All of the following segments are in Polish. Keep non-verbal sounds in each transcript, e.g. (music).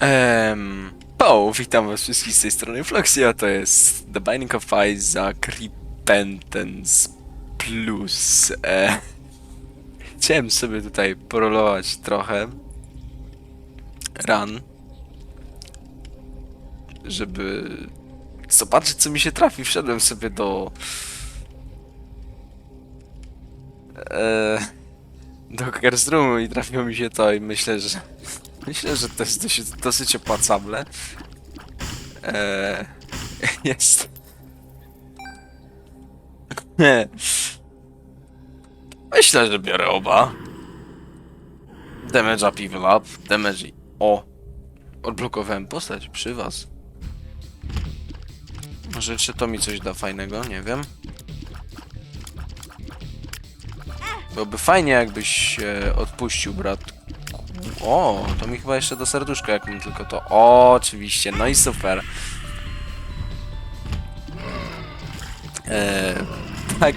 Um, o, witam was wszystkich z tej strony Fluxia, to jest The Binding of Isaac Repentance Plus. E, chciałem sobie tutaj porolować trochę run, żeby zobaczyć co mi się trafi. Wszedłem sobie do e, do Hackers Roomu i trafiło mi się to i myślę, że Myślę, że to jest dosyć, dosyć opłacalne. Eee, (laughs) jest. (laughs) Myślę, że biorę oba. Damage up, evil up, damage. O! Odblokowałem postać przy was. Może jeszcze to mi coś da fajnego, nie wiem. Byłoby fajnie, jakbyś się odpuścił, brat. O, to mi chyba jeszcze do serduszka, jak mam tylko to. O, oczywiście, no i super. Eee, tak,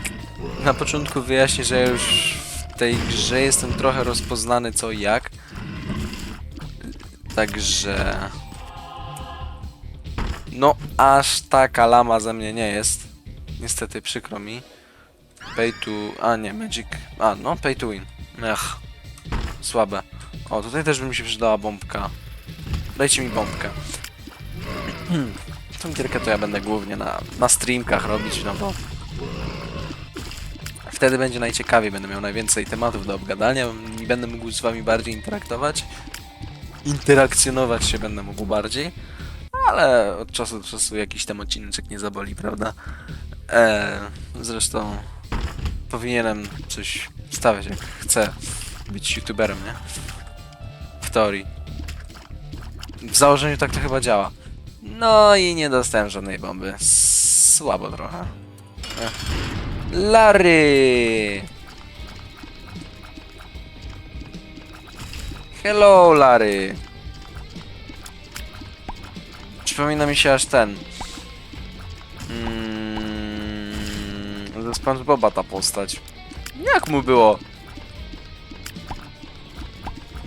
na początku wyjaśnię, że ja już w tej grze jestem trochę rozpoznany co i jak. Także... No, aż taka lama ze mnie nie jest. Niestety, przykro mi. Pay to... A nie, Magic... A, no, pay to win. Ech. Słabe. O, tutaj też by mi się przydała bombka. Dajcie mi bombkę. (clears throat) Tą gierkę to ja będę głównie na, na streamkach robić, no bo... Wtedy będzie najciekawiej, będę miał najwięcej tematów do obgadania i będę mógł z wami bardziej interaktować. Interakcjonować się będę mógł bardziej. Ale od czasu do czasu jakiś tam odcineczek nie zaboli, prawda? Eee, zresztą powinienem coś stawiać jak chcę być youtuberem, nie? W założeniu tak to chyba działa. No i nie dostałem żadnej bomby. Słabo trochę. Ech. Larry! Hello, Larry! Przypomina mi się aż ten. Mm, ze SpongeBoba ta postać. Jak mu było?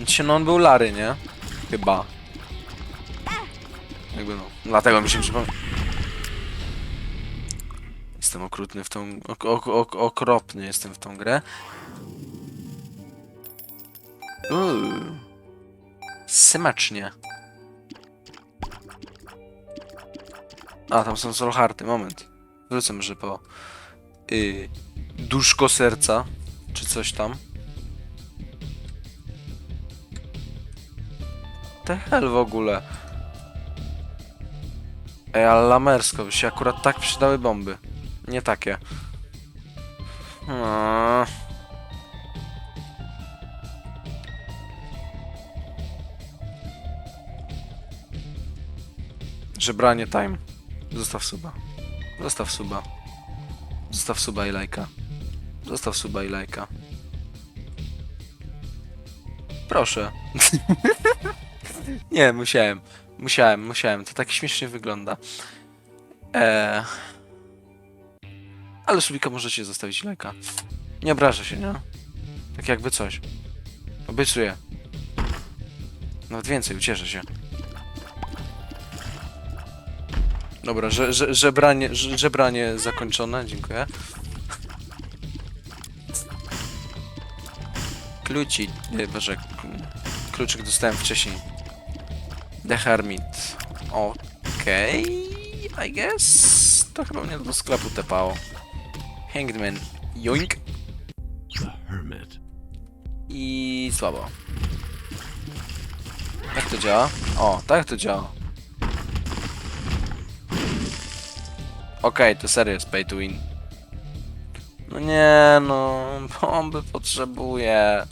Się no on był Lary, nie? Chyba. Jakby no. Dlatego mi się przypomina. Jestem okrutny w tą... Ok ok ok okropny jestem w tą grę. Uuu. Smacznie. A, tam są solharty, moment. Wrócę może po... Yy, duszko serca, czy coś tam. The hell w ogóle? Ej, ale lamersko, by się akurat tak przydały bomby. Nie takie. Eee. Żebranie time. Zostaw suba. Zostaw suba. Zostaw suba i lajka. Zostaw suba i lajka. Proszę. (laughs) Nie, musiałem. Musiałem, musiałem. To tak śmiesznie wygląda. Eee... Ale subika możecie zostawić lajka. Nie obrażę się, nie? Tak jakby coś. Obiecuję. Nawet więcej, ucieszę się. Dobra, że, że, żebranie, że, żebranie zakończone, dziękuję. Kluci, nie, boże, kluczyk dostałem wcześniej. The Hermit. Okej, I guess. To chyba mnie do sklepu tepało. Hangman, joink. The Hermit. I słabo. Jak to działa? O, tak to działa. Okej, to serio jest pay to win. No nie no, (laughs) bomby potrzebuję.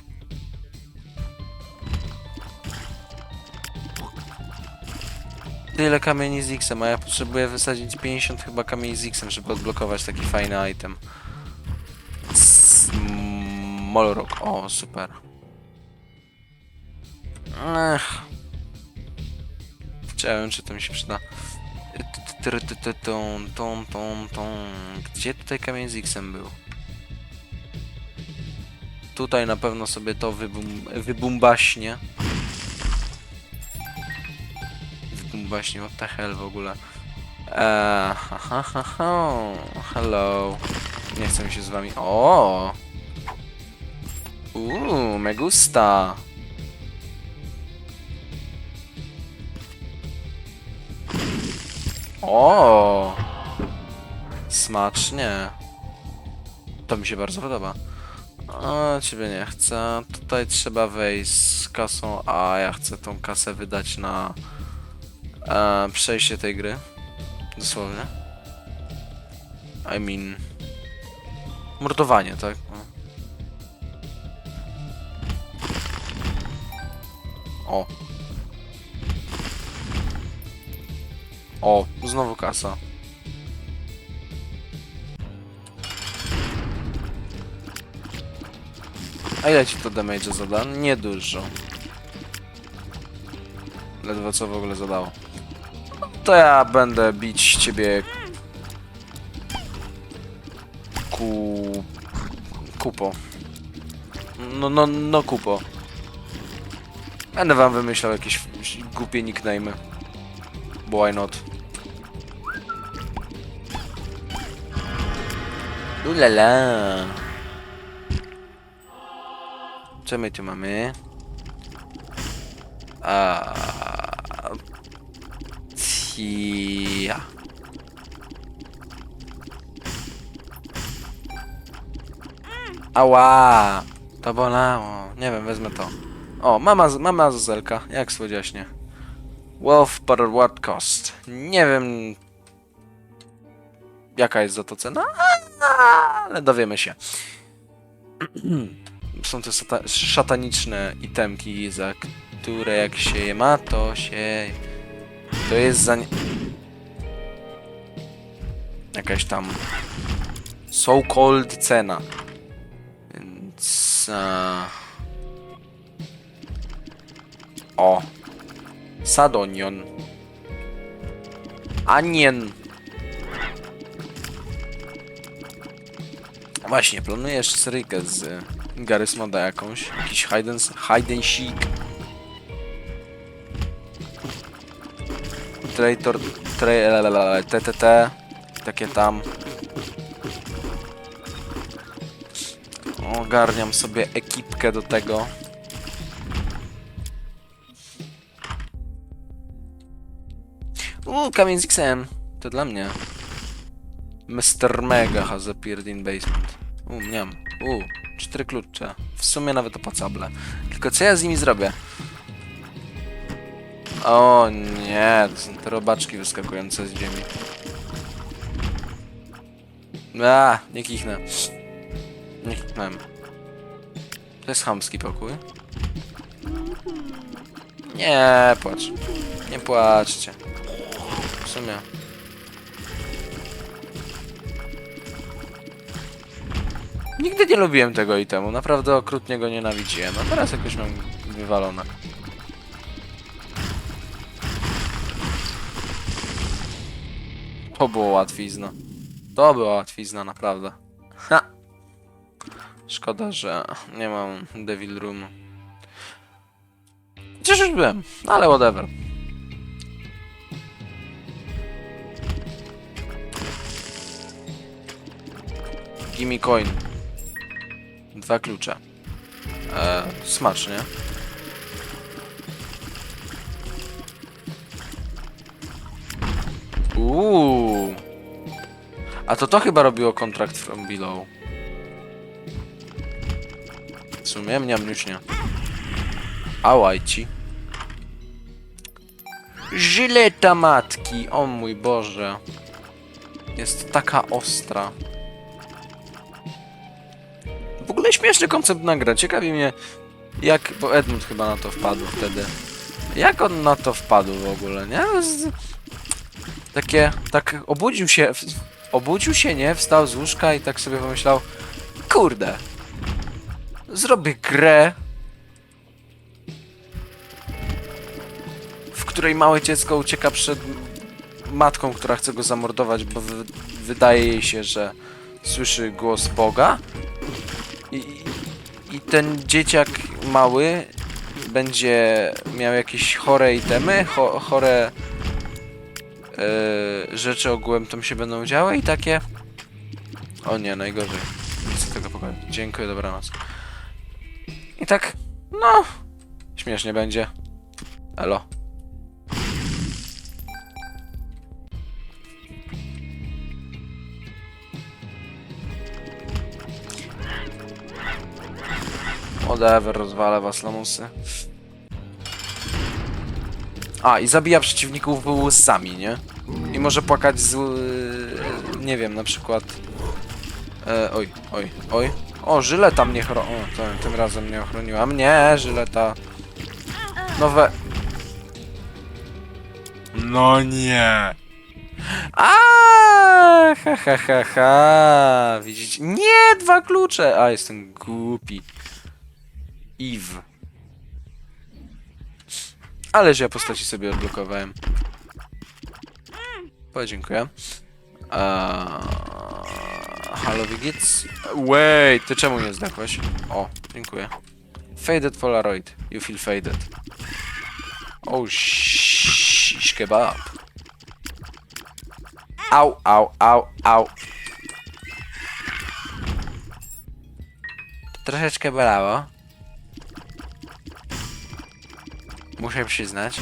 Tyle kamieni z X-em, a ja potrzebuję wysadzić 50 chyba kamieni z X-em, żeby odblokować taki fajny item. Molrok, o super. Ech. Chciałem, czy to mi się przyda. Gdzie tutaj kamień z X-em był? Tutaj na pewno sobie to wybum, wybumbaśnie. Właśnie, what the hell w ogóle. Eee, ha, ha, ha, ha. Hello. Nie chcę się z wami... O! Uuu, me gusta. O! Smacznie. To mi się bardzo podoba. A, ciebie nie chcę. Tutaj trzeba wejść z kasą, a ja chcę tą kasę wydać na e, przejście tej gry. Dosłownie. I mean... Mordowanie, tak? O. O, znowu kasa. A ile ci to damage zada? Niedużo. Ledwo co w ogóle zadało. To ja będę bić ciebie... Ku... Kupo. No, no, no kupo. Będę wam wymyślał jakieś głupie nickname'y. Bo why not? Ulala. Co my tu mamy? A... Tia. Ała! To bolało. Nie wiem, wezmę to. O, mama, mama Zuzelka, jak słodziaśnie. But at what cost? Nie wiem... Jaka jest za to cena, ale dowiemy się. (clears throat) Są sata- szataniczne itemki, za które jak się je ma, to się... To jest za... Jakaś tam... So-called cena. Więc... A... O! Sadonion. Anien. Właśnie, planuję jeszcze z Garys Moda jakąś. Jakiś hide and, hide and seek. Traitor... Tra, TTT. Takie tam. Ogarniam sobie ekipkę do tego. Uuu, kamień z XM. To dla mnie. Mr. Mega has appeared in basement. Uuu, mniam. Uuu, cztery klucze. W sumie nawet opłacable. Tylko co ja z nimi zrobię? O nie, to są te robaczki wyskakujące z ziemi. A, nie kichnę. Nie kichnąłem. To jest chamski pokój. Nie płacz. Nie płaczcie. W sumie. Nigdy nie lubiłem tego itemu, naprawdę okrutnie go nienawidziłem, a teraz jakoś mam wywalone. To było łatwizna. To była łatwizna, naprawdę. Ha! Szkoda, że nie mam Devil Room. Chociaż już byłem, ale whatever. Gimme coin. Dwa klucze. Eee, smacznie. Uuu. A to to chyba robiło kontrakt from below. W sumie mniamniuśnie. Ałajci. Żyleta matki, o mój Boże. Jest taka ostra. W ogóle śmieszny koncept nagra. Ciekawi mnie, jak. Bo Edmund chyba na to wpadł wtedy. Jak on na to wpadł w ogóle, nie? Takie. Tak obudził się. Obudził się, nie? Wstał z łóżka i tak sobie pomyślał. Kurde. Zrobię grę. W której małe dziecko ucieka przed matką, która chce go zamordować, bo wy wydaje jej się, że słyszy głos Boga. I, I ten dzieciak mały będzie miał jakieś chore itemy, cho, chore yy, rzeczy ogółem tam się będą działy i takie... O nie, najgorzej. Chcę tego pokoju. Dziękuję, dobranoc. I tak, no... Śmiesznie będzie. Elo. Whatever, rozwalę was lamusy. A, i zabija przeciwników łzami, nie? I może płakać z... y, nie wiem, na przykład... E, oj, oj, oj. O, żyleta mnie chroni... O, to, tym razem mnie ochroniła. Mnie, żyleta. Nowe... No nie. A, ha, ha, ha, ha. Widzicie? Nie, dwa klucze. A, jestem głupi. Eve. Ależ ja postaci sobie odblokowałem. Podziękuję. Eee, Halo Wigits? Wait, ty czemu nie zdechłeś? O, dziękuję. Faded Polaroid. You feel faded. Oh, shish kebab. Au, au, au, au. Troszeczkę bolało. Muszę przyznać.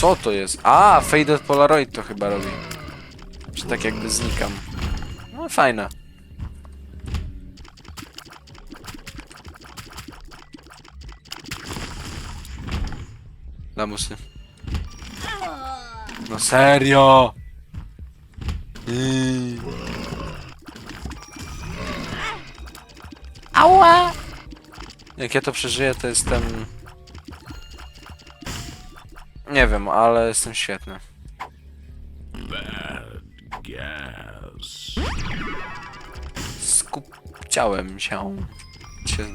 Co to jest? A, Faded Polaroid to chyba robi. Że tak jakby znikam. No fajne. Lamusy. No serio! Yy. Ała! Jak ja to przeżyję, to jestem... Nie wiem, ale jestem świetny. Skupciałem się. się.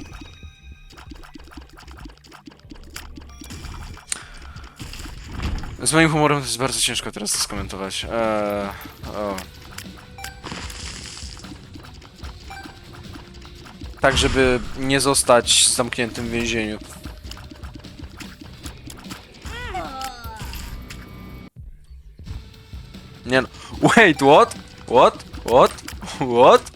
Z moim humorem to jest bardzo ciężko teraz to skomentować. Eee, o. Tak, żeby nie zostać zamkniętym w więzieniu. Nie no. Wait, what? What? What? What?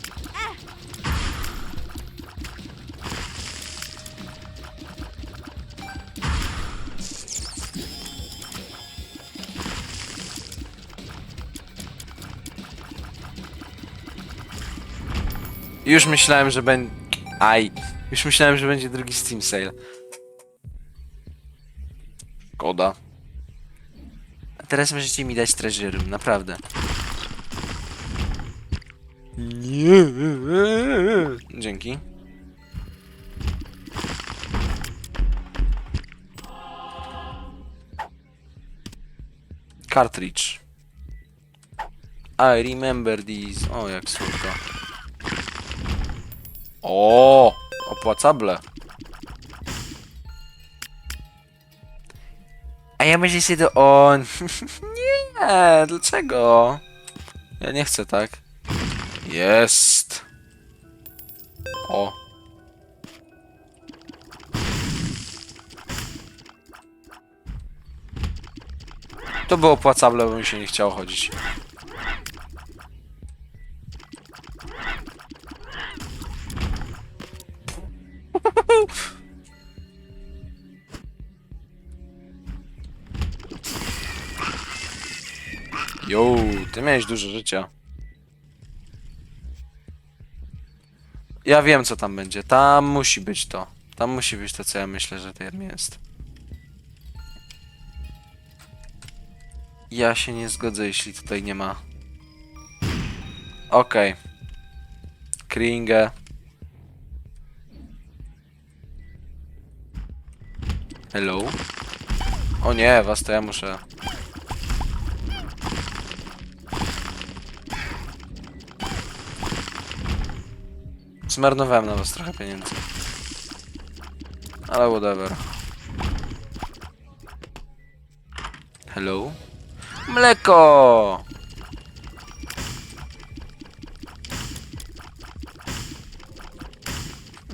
Już myślałem, że będzie... Aj. Już myślałem, że będzie drugi Steam Sale. Szkoda. A teraz możecie mi dać treasure room, naprawdę. Nie. Dzięki. Cartridge. I remember these. O, jak słodko. O, opłacable. A ja myślę się do... O, (laughs) nie, dlaczego? Ja nie chcę tak. Jest. O. To było opłacable, bo mi się nie chciało chodzić. Miałeś dużo życia. Ja wiem, co tam będzie. Tam musi być to. Tam musi być to, co ja myślę, że tam jest. Ja się nie zgodzę, jeśli tutaj nie ma. Okej. Kringę. Hello? O nie, was to ja muszę... Zmarnowałem na was trochę pieniędzy. Ale whatever. Hello? Mleko!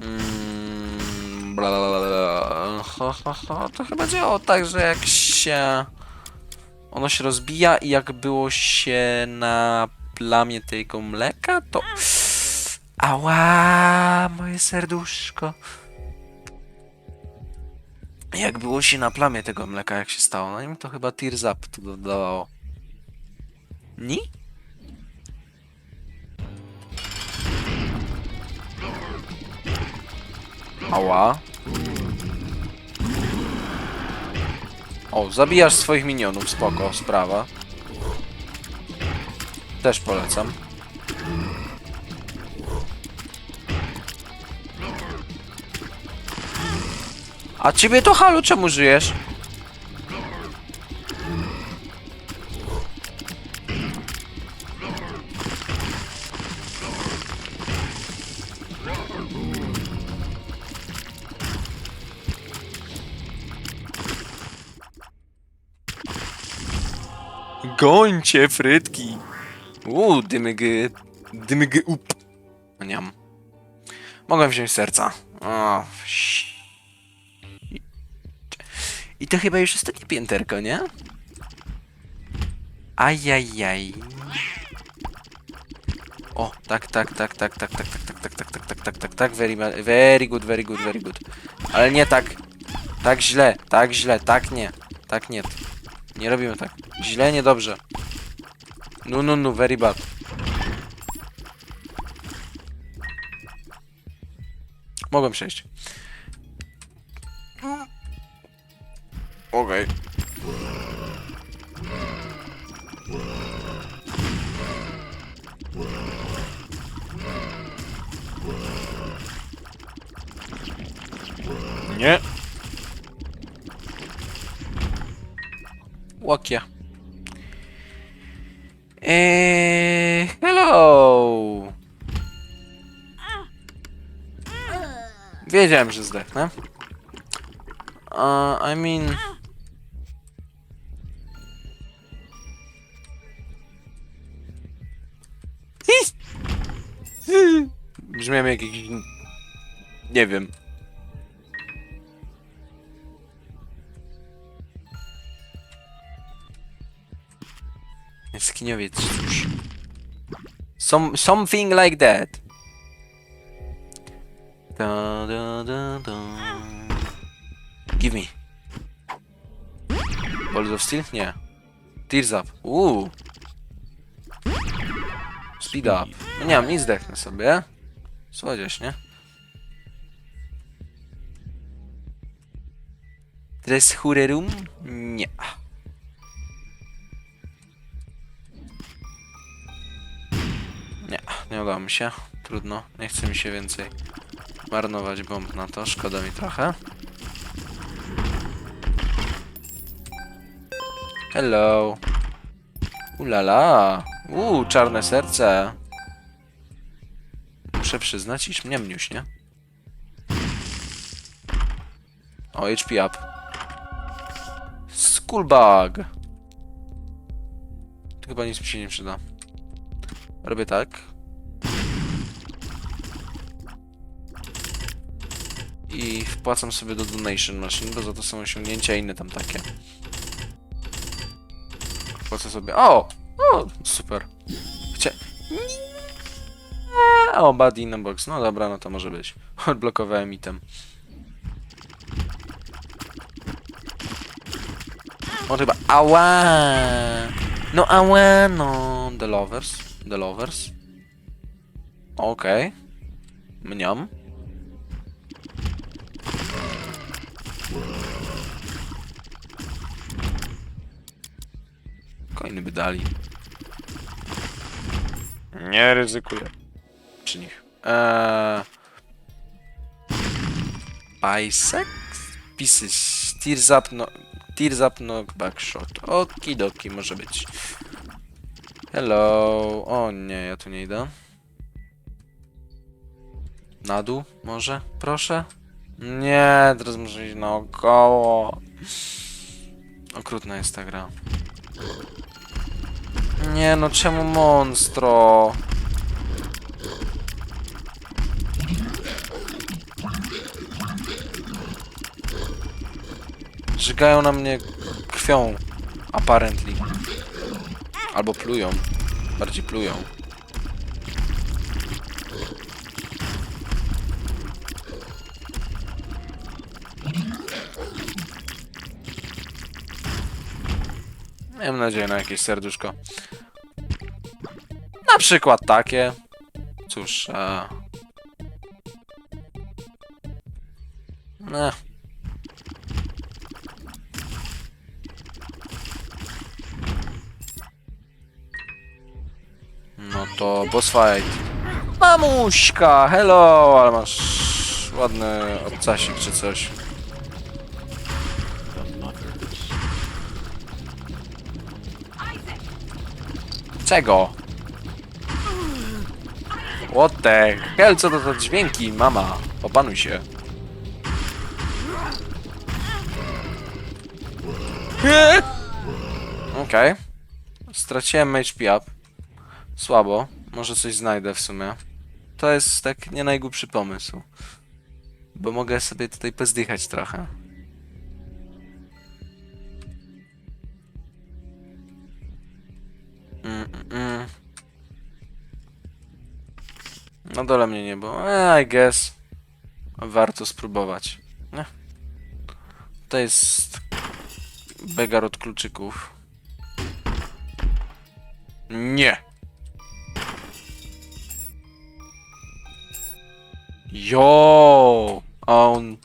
Mm, bla, bla, bla. Ho, ho, ho. To chyba działało tak, że jak się... Ono się rozbija i jak było się na plamie tego mleka, to... Ała, moje serduszko. Jak było się na plamie tego mleka, jak się stało? No i to chyba Tears Up tu dodawało. Ni? Ała. O, zabijasz swoich minionów, spoko, sprawa. Też polecam. A ciebie to halu, czemu żyjesz? Gońcie frytki. Uuu, dymygy, dymygy up. Niam. Mogłem wziąć serca. O, I to chyba już ostatnie pięterko, nie? Ajajaj. O, tak, tak, tak, tak, tak, tak, tak, tak, tak, tak, tak, tak, tak, tak, tak, very, very good, very good, very good. Ale nie tak, tak źle, tak źle, tak nie, tak nie. Nie robimy tak. Źle, niedobrze. No, no, no, very bad. Mogłem przejść. Okej. Nie. Łokia. Eee, hello! Wiedziałem, że zdechnę. Uh, I mean... Brzmiałem jak jakiś... Nie wiem. Skiniowiec. Some, something like that. Da, da, da, da. Give me. Balls of Steel? Nie. Tears Up. Uuu. Speed Up. No nie mam nic, zdechnę sobie. Słodziesz, nie? Tres Hurerum? Nie. Nie, nie udało mi się. Trudno. Nie chce mi się więcej marnować bomb na to. Szkoda mi trochę. Hello. Ulala. Uuu, czarne serce. Muszę przyznać, iż mnie mniuśnie. O, HP up. Skullbug. To chyba nic mi się nie przyda. Robię tak. I wpłacam sobie do Donation Machine, bo za to są osiągnięcia inne tam takie. Wpłacę sobie. O! O! Super. Chcia... Nie. O, bad in box. No dobra, no to może być. (laughs) Odblokowałem item. On chyba. Ała! No ała, no. The Lovers. The Lovers. Okej. Mniam. Coiny by dali. Nie ryzykuję. Przy nich. Eee... Bisect? Pieces. Tears up, no... Tears up, knockback shot. Okidoki, może być. Hello. O nie, ja tu nie idę. Na dół, może? Proszę? Nie, teraz muszę iść naokoło. Okrutna jest ta gra. Nie no, czemu monstro? Żygają na mnie krwią. Apparently. Albo plują. Bardziej plują. Miałem nadzieję na jakieś serduszko. Na przykład takie. Cóż, a... Ech. To boss fight. Mamuśka, hello, ale masz ładny obcasik czy coś. Czego? What the hell, co to za dźwięki, mama? Opanuj się. Okej. Straciłem HP up. Słabo. Może coś znajdę w sumie. To jest tak nie najgłupszy pomysł. Bo mogę sobie tutaj pozdychać trochę. Mm, mm. Na dole mnie nie było. Eh, I guess. Warto spróbować. Nie? To jest begar od kluczyków. Nie. Jo, a on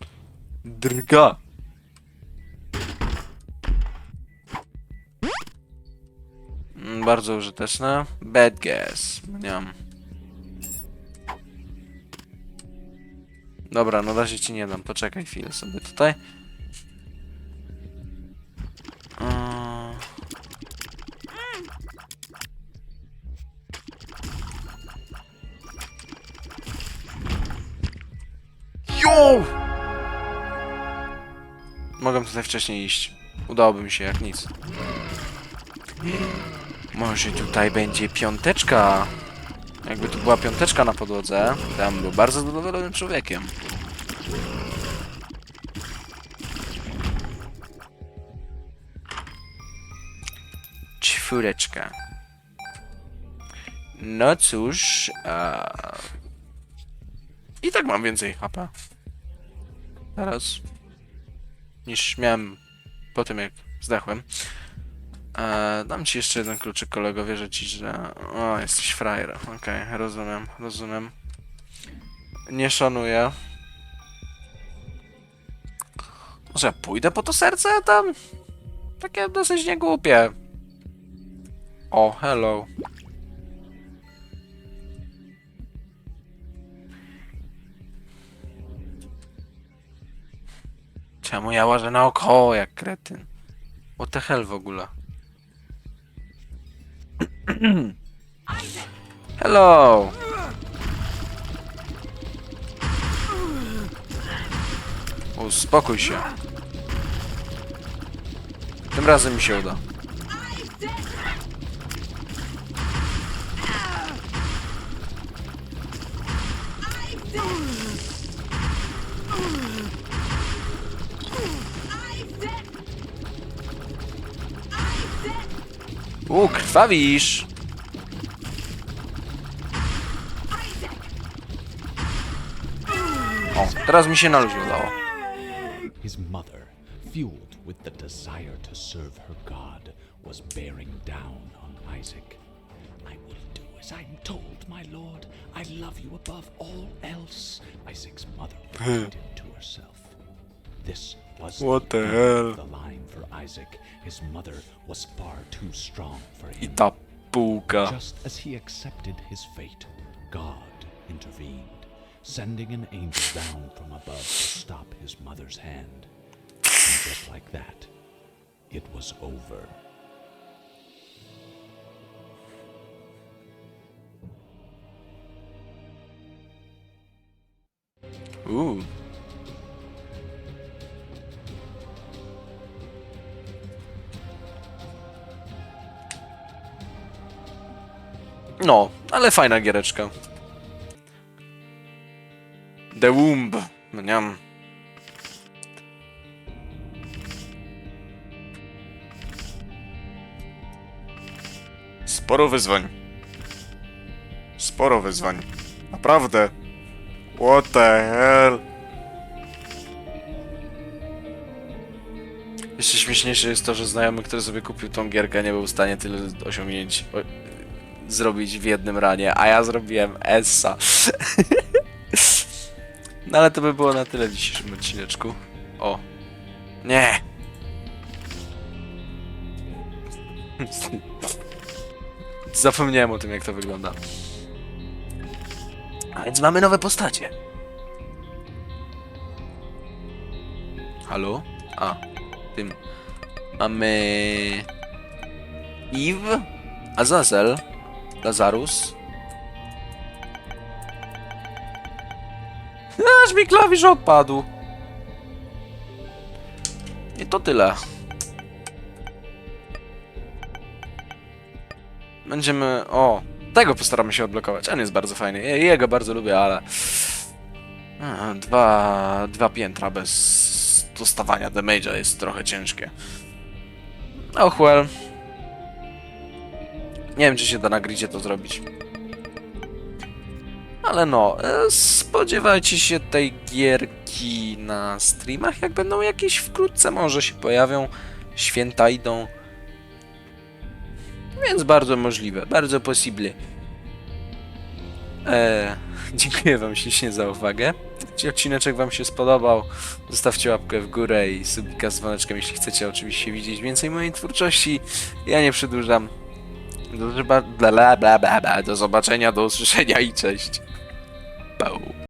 drga. Mm, Bardzo użyteczne. Bad guess. Nie mam. Dobra, no razie ci nie dam. Poczekaj chwilę sobie tutaj. Tutaj wcześniej iść. Udałoby mi się jak nic. Może tutaj będzie piąteczka. Jakby tu była piąteczka na podłodze, to bym był bardzo zadowolonym człowiekiem. Czwóreczka. No cóż, i tak mam więcej HP. Teraz. Niż miałem po tym jak zdechłem. E, dam ci jeszcze jeden kluczyk, kolego. Wierzę ci, że. O, jesteś frajer. Okej, rozumiem, rozumiem. Nie szanuję. Może ja pójdę po to serce tam? Takie dosyć niegłupie. O, hello. Czemu ja łażę naokoło jak kretyn? What the hell w ogóle? (clears throat) Hello! Uspokój się. Tym razem mi się uda. U, krwawisz! O, teraz mi się na luzie udało. His mother, fueled with the desire to serve her God, was bearing down on Isaac. I will do as I'm told, my lord. I love you above all else. Isaac's mother repeated to herself. This was What the end hell? The line for Isaac. His mother was far too strong for him. ta półka. Just as he accepted his fate, God intervened, sending an angel down from above to stop his mother's hand. And just like that, it was over. Uuu. No, ale fajna giereczka. The Womb. No. Sporo wyzwań. Sporo wyzwań. Naprawdę. What the hell? Jeszcze śmieszniejsze jest to, że znajomy, który sobie kupił tą gierkę, nie był w stanie tyle osiągnięć zrobić w jednym ranie, a ja zrobiłem Essa. no ale to by było na tyle w dzisiejszym odcineczku. O. Nie! Zapomniałem o tym, jak to wygląda. A więc mamy nowe postacie. Halo? A, tym. Mamy... Eve, Azazel, Lazarus. Aż mi klawisz odpadł. I to tyle. Będziemy... O, tego postaramy się odblokować. On jest bardzo fajny. Jego bardzo lubię, ale... A, Dwa, dwa piętra bez dostawania damage'a jest trochę ciężkie. Oh well. Nie wiem, czy się da na gridzie to zrobić. Ale no, e, spodziewajcie się tej gierki na streamach, jak będą jakieś wkrótce, może się pojawią. Święta idą. Więc bardzo możliwe, bardzo possible. E, (laughs) dziękuję wam ślicznie za uwagę. Jeśli odcineczek wam się spodobał, zostawcie łapkę w górę i subika z dzwoneczkiem, jeśli chcecie oczywiście widzieć więcej mojej twórczości. Ja nie przedłużam. Do, bla, bla, bla, bla, do zobaczenia, do usłyszenia i cześć. Bał.